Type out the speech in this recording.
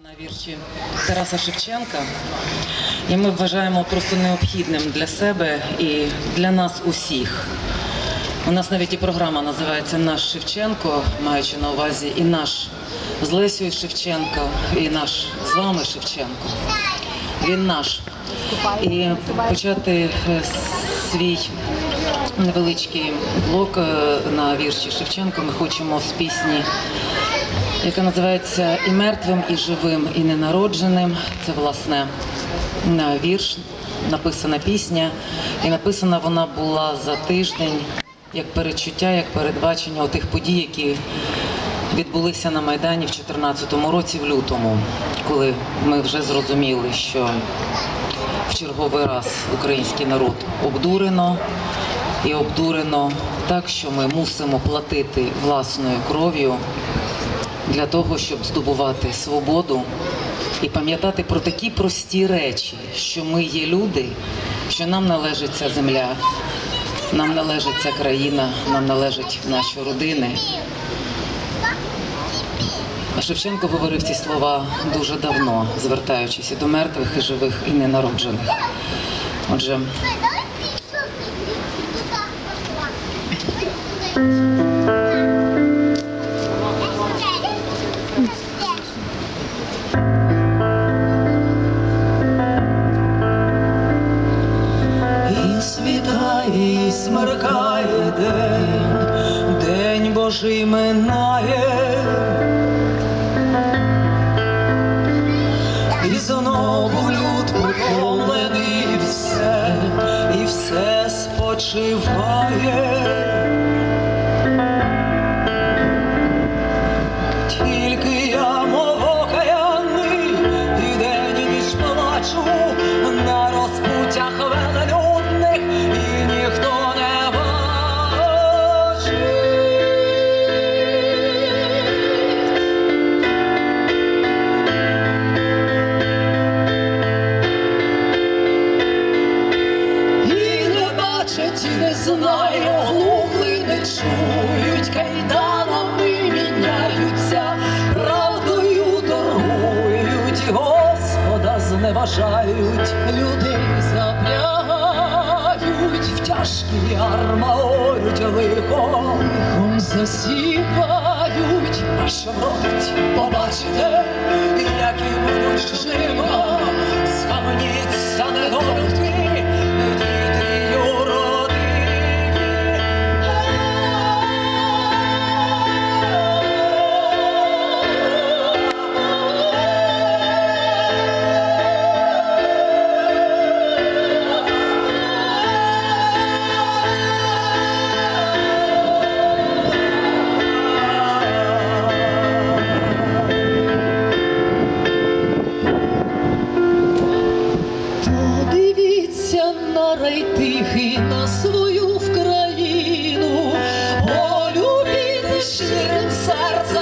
на вірші Тараса Шевченка. І ми вважаємо просто необхідним для себе і для нас усіх. У нас навіть і програма називається Наш Шевченко, маючи на увазі і наш з Лесією Шевченко, і наш з вами Шевченко. Він наш. І почати е, свій невеличкий блок е, на вірші Шевченко ми хочемо з пісні яка називається І мертвим, і живим, і ненародженим. Це власне вірш, написана пісня, і написана вона була за тиждень як перечуття, як передбачення тих подій, які відбулися на Майдані в 2014 році, в лютому, коли ми вже зрозуміли, що в черговий раз український народ обдурено і обдурено так, що ми мусимо платити власною кров'ю для того, щоб здобувати свободу і пам'ятати про такі прості речі, що ми є люди, що нам належить ця земля, нам належить ця країна, нам належать наші родини. Шевченко говорив ці слова дуже давно, звертаючись і до мертвих, і живих, і ненароджених. Отже, смеркає день, день Божий минає. І знову люд поповнений, і все, і все спочиває. Знає, глухли не чують, кайданами міняються, правдою торгують, Господа зневажають, людей запрягають, в тяжкі ярма орють лихом засіпають, а що вродить, побачите, які будуть жива, Подивіться на рай тихий, на свою Вкраїну, полюбіте щирим серцем велику